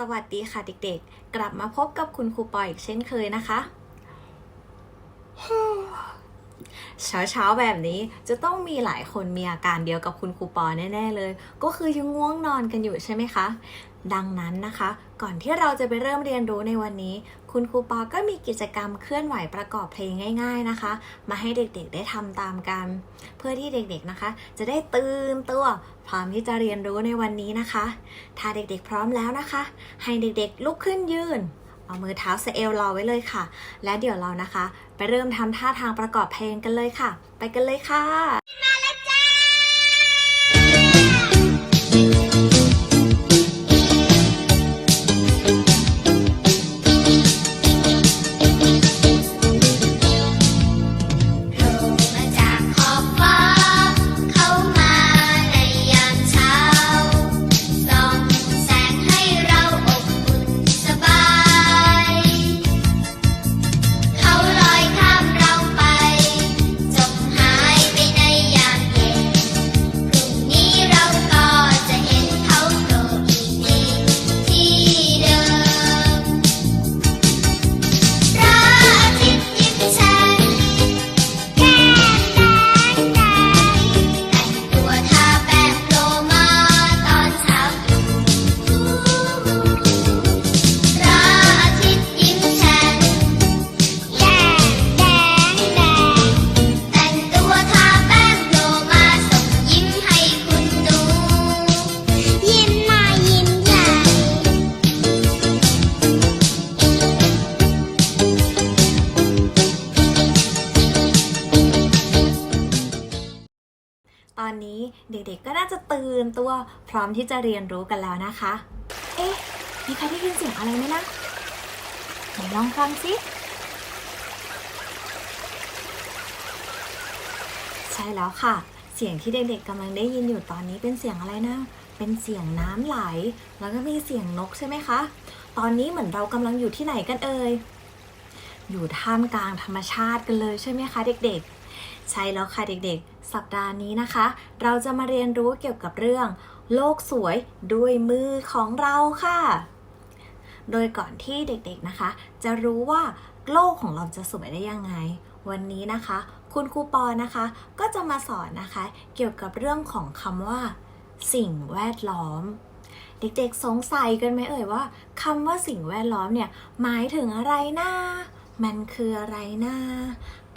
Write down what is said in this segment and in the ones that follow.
สวัสดีค่ะเด็กๆ กลับมาพบกับคุณครูปอยอีกเช่นเคยนะคะ เช้าๆแบบนี้จะต้องมีหลายคนมีอาการเดียวกับคุณครูปอแน่ๆเลย ก็คือยังง่วงนอนกันอยู่ใช่ไหมคะ ดังนั้นนะคะ ก่อนที่เราจะไปเริ่มเรียนรู้ในวันนี้ คุณครูปอก็มีกิจกรรมเคลื่อนไหวประกอบเพลงง่าย ๆนะคะ มาให้เด็กๆได้ทำตามกัน เพื่อที่เด็กๆนะคะ จะได้ตื่นตัว พร้อมที่จะเรียนรู้ในวันนี้นะคะ ถ้าเด็กๆพร้อมแล้วนะคะ ให้เด็กๆลุกขึ้นยืน เอามือเท้าสเอลรอไว้เลยค่ะ และเดี๋ยวเรานะคะ ไปเริ่มทำท่าทางประกอบเพลงกันเลยค่ะ ไปกันเลยค่ะ อนนี้เด็กๆก็น่าจะตื่นตัวพร้อมที่จะเรียนรู้กันแล้วนะคะ เอ๊ะ มีใครได้ยินเสียงอะไรไหมนะไหนลองฟังสิใช่แล้วค่ะ เสียงที่เด็กๆกำลังได้ยินอยู่ตอนนี้เป็นเสียงอะไรนะ เป็นเสียงน้ำไหล แล้วก็มีเสียงนกใช่ไหมคะ ตอนนี้เหมือนเรากำลังอยู่ที่ไหนกันเอ่ยอยู่ท่ามกลางธรรมชาติกันเลยใช่ไหมคะ เด็กๆ ใช่แล้วค่ะเด็กๆ สัปดาห์นี้นะคะ เราจะมาเรียนรู้เกี่ยวกับเรื่อง โลกสวยด้วยมือของเราค่ะ โดยก่อนที่เด็กๆนะคะ จะรู้ว่าโลกของเราจะสวยได้ยังไง วันนี้นะคะ คุณครูปอนะคะ ก็จะมาสอนนะคะ เกี่ยวกับเรื่องของคำว่า สิ่งแวดล้อม เด็กๆสงสัยกันไหมเอ่ยว่าคำว่าสิ่งแวดล้อมเนี่ยหมายถึงอะไรนะมันคืออะไรนะ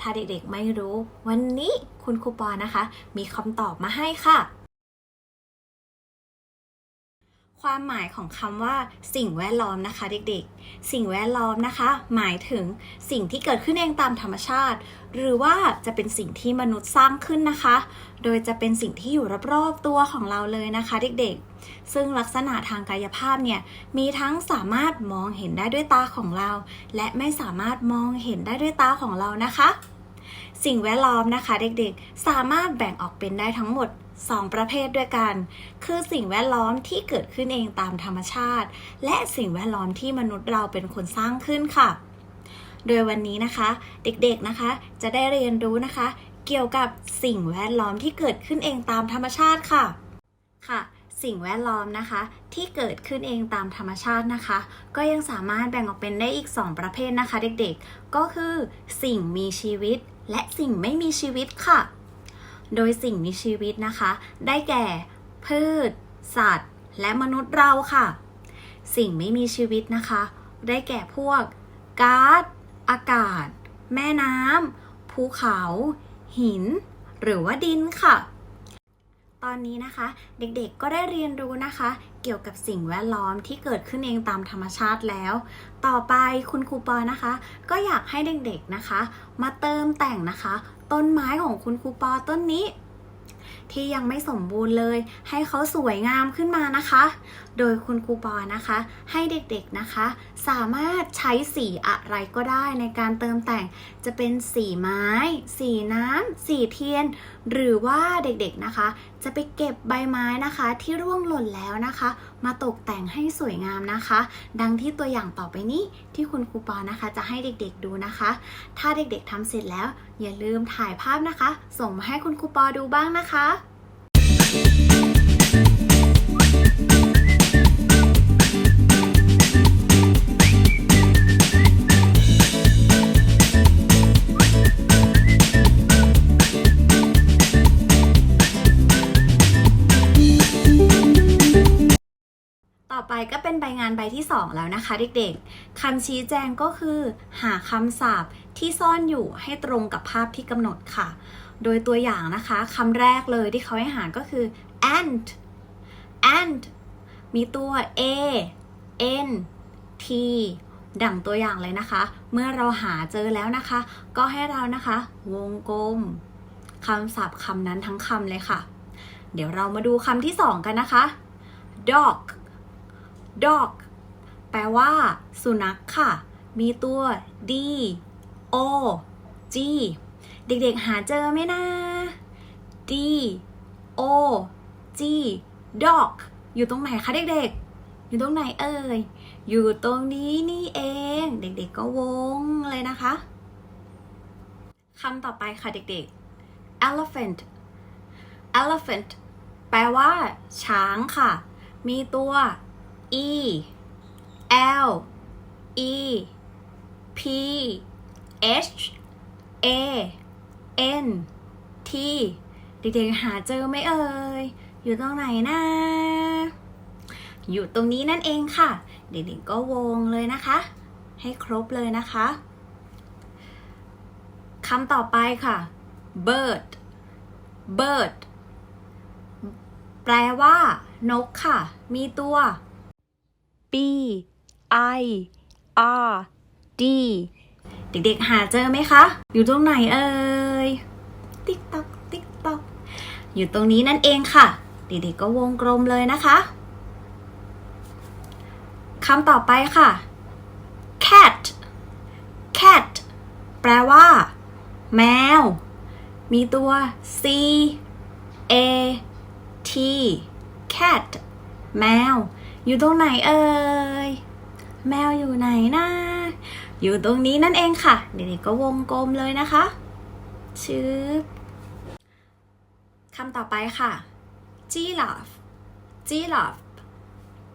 ถ้าเด็กๆไม่รู้ วันนี้คุณครูปอนะคะ มีคำตอบมาให้ค่ะ ความหมายของคำว่า สิ่งแวดล้อมนะคะเด็กๆ สิ่งแวดล้อมนะคะ หมายถึงสิ่งที่เกิดขึ้นเองตามธรรมชาติ หรือว่าจะเป็นสิ่งที่มนุษย์สร้างขึ้นนะคะ โดยจะเป็นสิ่งที่อยู่รอบๆตัวของเราเลยนะคะเด็กๆ ซึ่งลักษณะทางกายภาพเนี่ยมีทั้งสามารถมองเห็นได้ด้วยตาของเรา และไม่สามารถมองเห็นได้ด้วยตาของเรานะคะ สิ่งแวดล้อมนะคะ เด็กๆ สามารถแบ่งออกเป็นได้ทั้งหมด 2 ประเภทด้วยกัน คือสิ่งแวดล้อมที่เกิดขึ้นเองตามธรรมชาติ และสิ่งแวดล้อมที่มนุษย์เราเป็นคนสร้างขึ้นค่ะ โดยวันนี้นะคะ เด็กๆนะคะ จะได้เรียนรู้นะคะ เกี่ยวกับสิ่งแวดล้อมที่เกิดขึ้นเองตามธรรมชาติค่ะ ค่ะ สิ่งแวดล้อมนะคะ ที่เกิดขึ้นเองตามธรรมชาตินะคะ ก็ยังสามารถแบ่งออกเป็นได้อีก 2 ประเภทนะคะ เด็กๆ ก็คือ สิ่งมีชีวิต และสิ่งไม่มีชีวิตค่ะ โดยสิ่งมีชีวิตนะคะ ได้แก่ พืช สัตว์ และมนุษย์เราค่ะ สิ่งไม่มีชีวิตนะคะ ได้แก่พวกก๊าซอากาศ แม่น้ำภูเขา หิน หรือว่าดินค่ะ ตอนนี้นะคะ เด็กๆ ก็ได้เรียนรู้นะคะ เกี่ยวกับสิ่งแวดล้อมที่เกิดขึ้นเองตามธรรมชาติแล้ว ต่อไปคุณครูปอนะคะ ก็อยากให้เด็กๆนะคะ มาเติมแต่งนะคะ ต้นไม้ของคุณครูปอต้นนี้ ที่ยังไม่สมบูรณ์เลย ให้เขาสวยงามขึ้นมานะคะ โดยคุณครูปอนะคะ ให้เด็กๆนะคะ สามารถใช้สีอะไรก็ได้ในการเติมแต่งจะเป็นสีไม้ สีน้ำสีเทียน หรือว่าเด็กๆนะคะ จะไปเก็บใบไม้นะคะที่ร่วงหล่นแล้วนะคะ มาตกแต่งให้สวยงามนะคะ ดังที่ตัวอย่างต่อไปนี้ที่คุณครูปอนะคะจะให้เด็กๆดูนะคะ ถ้าเด็กๆทำเสร็จแล้ว อย่าลืมถ่ายภาพนะคะ ส่งมาให้คุณครูปอดูบ้างนะคะไปานใบที่ 2 แล้วนะคะเด็กๆคำชี้แจงก็คือ หาคำศัพท์ที่ซ่อนอยู่ให้ตรงกับภาพที่กำหนดค่ะ โดยตัวอย่างนะคะคำแรกเลยที่เขาให้หาก็คือ and and มีตัว a n t ดั่งตัวอย่างเลยนะคะ เมื่อเราหาเจอแล้วนะคะ ก็ให้เรานะคะ วงกลมคำศัพท์คำนั้นทั้งคำเลยค่ะ เดี๋ยวเรามาดูคำที่สองกันนะคะ dog dog แปลว่า สุนัขค่ะ มีตัว d o g เด็กๆ หาเจอไหมนะ d o g dog อยู่ตรงไหนคะเด็กๆ อยู่ตรงไหนเอ่ย อยู่ตรงนี้นี่เอง เด็กๆ ก็วงเลยนะคะคำต่อไปค่ะเด็กๆ elephant elephant แปลว่า ช้างค่ะ มีตัว e l e p h a n t เด็กๆหาเจอไหมเอ่ย อยู่ตรงไหนนะ อยู่ตรงนี้นั่นเองค่ะ เด็กๆก็วงเลยนะคะ ให้ครบเลยนะคะคำต่อไปค่ะ bird bird แปลว่านกค่ะ มีตัว b i r d เด็กๆ หาเจอไหมคะ อยู่ตรงไหนเอ่ย ติ๊กตอกติ๊กตอกอยู่ตรงนี้นั่นเองค่ะ เด็กๆ ก็วงกลมเลยนะคะคำต่อไปค่ะ cat cat แปลว่า แมว มีตัว c a t cat แมว อยู่ตรงไหนเอ่ย แมวอยู่ไหนนะ อยู่ตรงนี้นั่นเองค่ะ เด็กๆก็วงกลมเลยนะคะ ชืบคำต่อไปค่ะ giraffe giraffe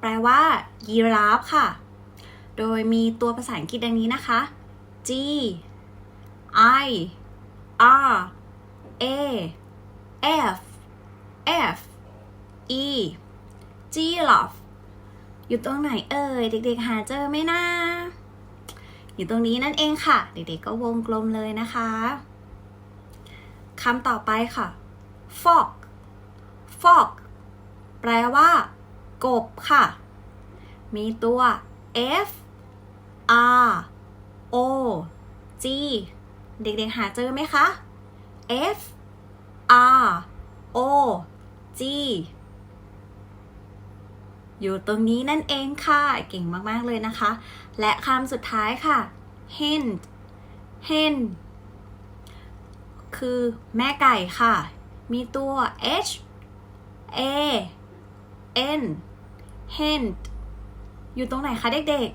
แปลว่ายีราฟค่ะ โดยมีตัวภาษาอังกฤษดังนี้นะคะ G I R A F F E giraffe อยู่ตรงไหนเอ่ย เด็กๆ หาเจอไหมนะ อยู่ตรงนี้นั่นเองค่ะ เด็กๆ ก็วงกลมเลยนะคะคำต่อไปค่ะ fog fog แปลว่า กบค่ะ มีตัว F R O G เด็กๆ หาเจอไหมคะ F R O G อยู่ตรงนี้นั่นเองค่ะ เก่งมากๆเลยนะคะ และคำสุดท้ายค่ะ hen hen คือแม่ไก่ค่ะ มีตัว H A N hen อยู่ตรงไหนคะเด็ก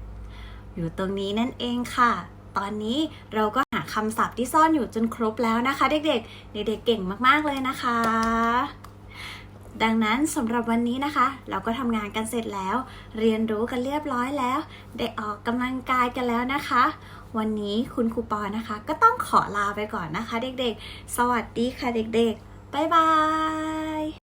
ๆ อยู่ตรงนี้นั่นเองค่ะ ตอนนี้เราก็หาคำศัพท์ที่ซ่อนอยู่จนครบแล้วนะคะ เด็กๆ เด็กๆเก่งมากๆเลยนะคะ ดังนั้นสำหรับวันนี้นะคะ เราก็ทำงานกันเสร็จแล้ว เรียนรู้กันเรียบร้อยแล้ว ได้ออกกำลังกายกันแล้วนะคะ วันนี้คุณครูปอนะคะ ก็ต้องขอลาไปก่อนนะคะ เด็กๆ สวัสดีค่ะเด็กๆบ๊ายบาย